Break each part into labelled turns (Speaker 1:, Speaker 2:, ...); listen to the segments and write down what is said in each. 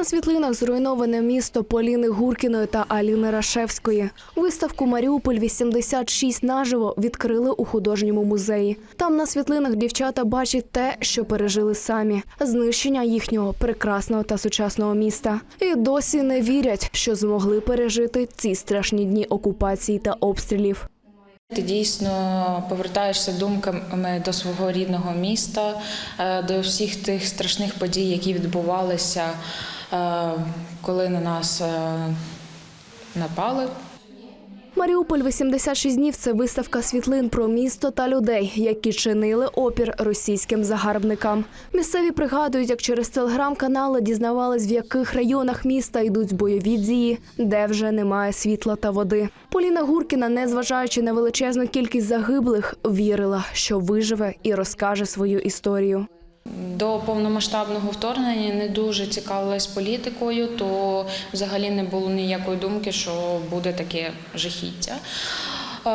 Speaker 1: На світлинах зруйноване місто Поліни Гуркіної та Аліни Рашевської. Виставку Маріуполь 86 наживо відкрили у художньому музеї. Там на світлинах дівчата бачать те, що пережили самі знищення їхнього прекрасного та сучасного міста. І досі не вірять, що змогли пережити ці страшні дні окупації та обстрілів.
Speaker 2: Ти дійсно повертаєшся думками до свого рідного міста, е, до всіх тих страшних подій, які відбувалися, е, коли на нас е, напали.
Speaker 1: Маріуполь 86 днів це виставка світлин про місто та людей, які чинили опір російським загарбникам. Місцеві пригадують, як через телеграм-канали дізнавались, в яких районах міста йдуть бойові дії, де вже немає світла та води. Поліна Гуркіна, незважаючи на величезну кількість загиблих, вірила, що виживе і розкаже свою історію.
Speaker 2: До повномасштабного вторгнення не дуже цікавилась політикою, то взагалі не було ніякої думки, що буде таке жахіття. Е,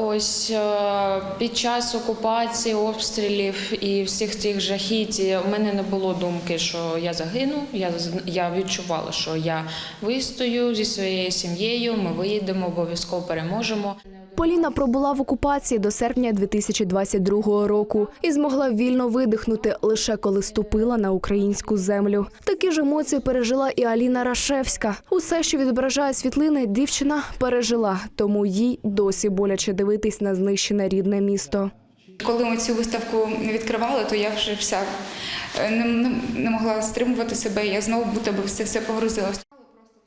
Speaker 2: Ось е, під час окупації, обстрілів і всіх цих жахіть у мене не було думки, що я загину. Я я відчувала, що я вистою зі своєю сім'єю. Ми виїдемо, обов'язково переможемо.
Speaker 1: Поліна пробула в окупації до серпня 2022 року і змогла вільно видихнути лише коли ступила на українську землю. Такі ж емоції пережила і Аліна Рашевська. Усе, що відображає світлини, дівчина пережила, тому їй досі боляче дивитись на знищене рідне місто.
Speaker 3: Коли ми цю виставку відкривали, то я вже вся е, не, не, не могла стримувати себе. Я знову будто би все, все погрузилась.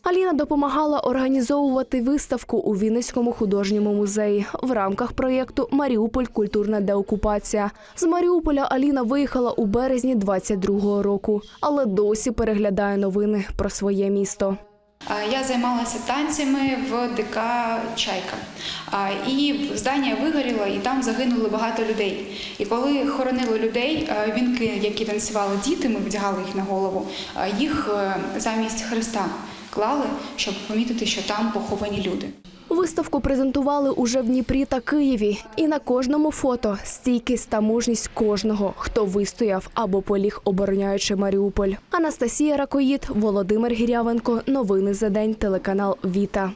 Speaker 1: Аліна допомагала організовувати виставку у Вінницькому художньому музеї в рамках проєкту Маріуполь культурна деокупація. З Маріуполя Аліна виїхала у березні 22-го року, але досі переглядає новини про своє місто.
Speaker 3: Я займалася танцями в ДК Чайка. І здання вигоріло, і там загинули багато людей. І коли хоронили людей, вінки, які танцювали діти, ми вдягали їх на голову, їх е, замість Христа клали, щоб помітити, що там поховані люди.
Speaker 1: Виставку презентували уже в Дніпрі та Києві. І на кожному фото стійкість та мужність кожного, хто вистояв або поліг, обороняючи Маріуполь. Анастасія Ракоїд, Володимир Гірявенко. Новини за день. Телеканал Віта.